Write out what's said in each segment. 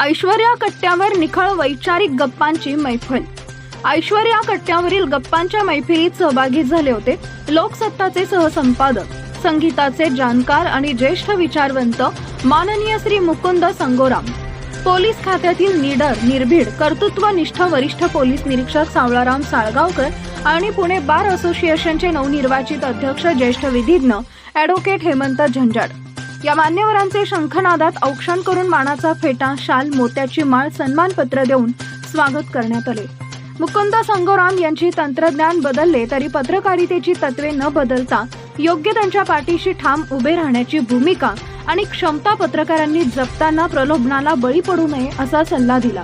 ऐश्वर्या कट्ट्यावर निखळ वैचारिक गप्पांची मैफल. ऐश्वर्या कट्ट्यावरील गप्पांच्या मैफिलीत सहभागी झाले होते लोकसत्ताचे सहसंपादक संगीताचे जाणकार आणि ज्येष्ठ विचारवंत माननीय श्री मुकुंद संगोराम. पोलीस खात्यातील निडर निर्भीड कर्तृत्वनिष्ठ वरिष्ठ पोलीस निरीक्षक सावळाराम साळगावकर आणि पुणे बार असोसिएशनचे नवनिर्वाचित अध्यक्ष ज्येष्ठ विधिज्ञ ॲडव्होकेट हेमंत झंझाड या मान्यवरांचे शंखनादात औक्षण करून मानाचा फेटा शाल मोत्याची माळ सन्मानपत्र देऊन स्वागत करण्यात आले. मुकुंद संगोराम यांची तंत्रज्ञान बदलले तरी पत्रकारितेची तत्वे न बदलता योग्य त्यांच्या पाठीशी ठाम उभे राहण्याची भूमिका आणि क्षमता पत्रकारांनी जपताना प्रलोभनाला बळी पडू नये असा सल्ला दिला.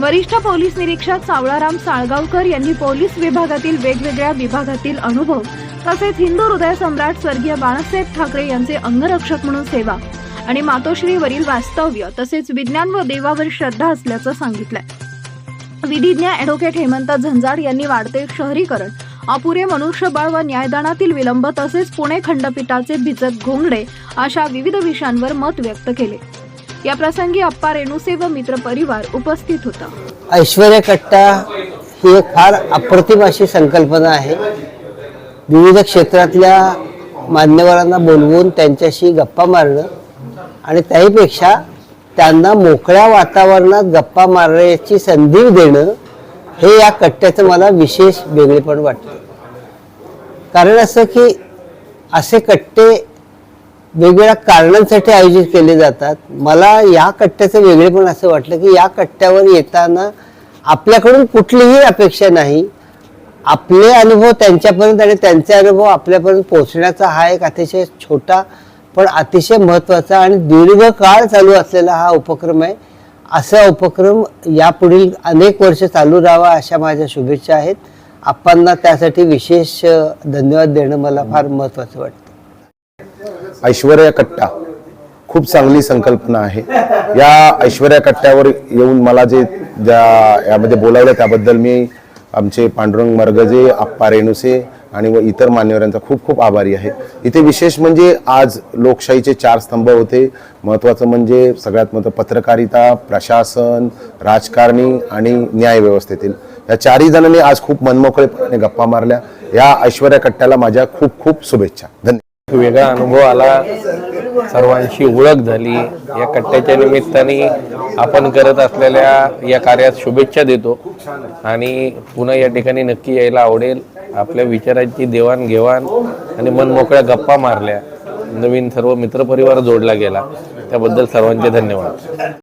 वरिष्ठ पोलीस निरीक्षक सावळाराम साळगावकर यांनी पोलीस विभागातील वेगवेगळ्या विभागातील अनुभव तसेच हिंदू हृदय सम्राट स्वर्गीय बाळासाहेब ठाकरे यांचे अंगरक्षक म्हणून सेवा आणि मातोश्रीवरील वास्तव्य तसेच विज्ञान व देवावर श्रद्धा असल्याचं सांगितलंय. विधिज्ञ ॲडव्होकेट हेमंत झंजाड यांनी वाढते शहरीकरण अपुरे मनुष्यबळ व न्यायदानातील विलंब तसेच पुणे खंडपीठाचे भिजत घोंगडे अशा विविध विषयांवर मत व्यक्त केले. या प्रसंगी अप्पा रेणुसे व मित्र परिवार उपस्थित होता. ऐश्वर्य कट्टा ही एक फार अप्रतिम अशी संकल्पना आहे. विविध क्षेत्रातल्या मान्यवरांना बोलवून त्यांच्याशी गप्पा मारणं आणि त्याहीपेक्षा त्यांना मोकळ्या वातावरणात गप्पा मारण्याची संधी देणं हे या कट्ट्याचं मला विशेष वेगळेपण वाटतं. कारण असं की असे कट्टे वेगवेगळ्या कारणांसाठी आयोजित केले जातात. मला या कट्ट्याचं वेगळेपण असं वाटलं की या कट्ट्यावर येताना आपल्याकडून कुठलीही अपेक्षा नाही. आपले अनुभव त्यांच्यापर्यंत आणि त्यांचे अनुभव आपल्यापर्यंत पोहोचण्याचा हा एक अतिशय छोटा पण अतिशय महत्त्वाचा आणि दीर्घकाळ चालू असलेला हा उपक्रम आहे. असा उपक्रम यापुढील अनेक वर्ष चालू राहावा अशा माझ्या शुभेच्छा आहेत. आपांना त्यासाठी विशेष धन्यवाद देणं मला फार महत्त्वाचं वाटतं. ऐश्वर्या कट्टा खूप चांगली संकल्पना आहे. या ऐश्वर्या कट्ट्यावर येऊन मला जे ज्या यामध्ये बोलावलं त्याबद्दल मी आमचे पांडुरंग मरगजे आप्पा रेणुसे आणि व इतर मान्यवरांचा खूप खूप आभारी आहे. इथे विशेष म्हणजे आज लोकशाहीचे चार स्तंभ होते. महत्त्वाचं म्हणजे सगळ्यात महत्त्व पत्रकारिता प्रशासन राजकारणी आणि न्याय व्यवस्थेतील. या चारही जणांनी आज खूप मनमोकळेपणे गप्पा मारल्या. या ऐश्वर्या कट्ट्याला माझ्या खूप खूप शुभेच्छा. धन्यवाद. वेगळा अनुभव आला. सर्वांशी ओळख झाली. या कट्ट्याच्या निमित्ताने आपण करत असलेल्या या कार्यात शुभेच्छा देतो. आणि पुन्हा या ठिकाणी नक्की यायला आवडेल. आपल्या विचारांची देवाणघेवाण आणि मनमोकळ्या गप्पा मारल्या. नवीन सर्व मित्रपरिवार जोडला गेला. त्याबद्दल सर्वांचे धन्यवाद.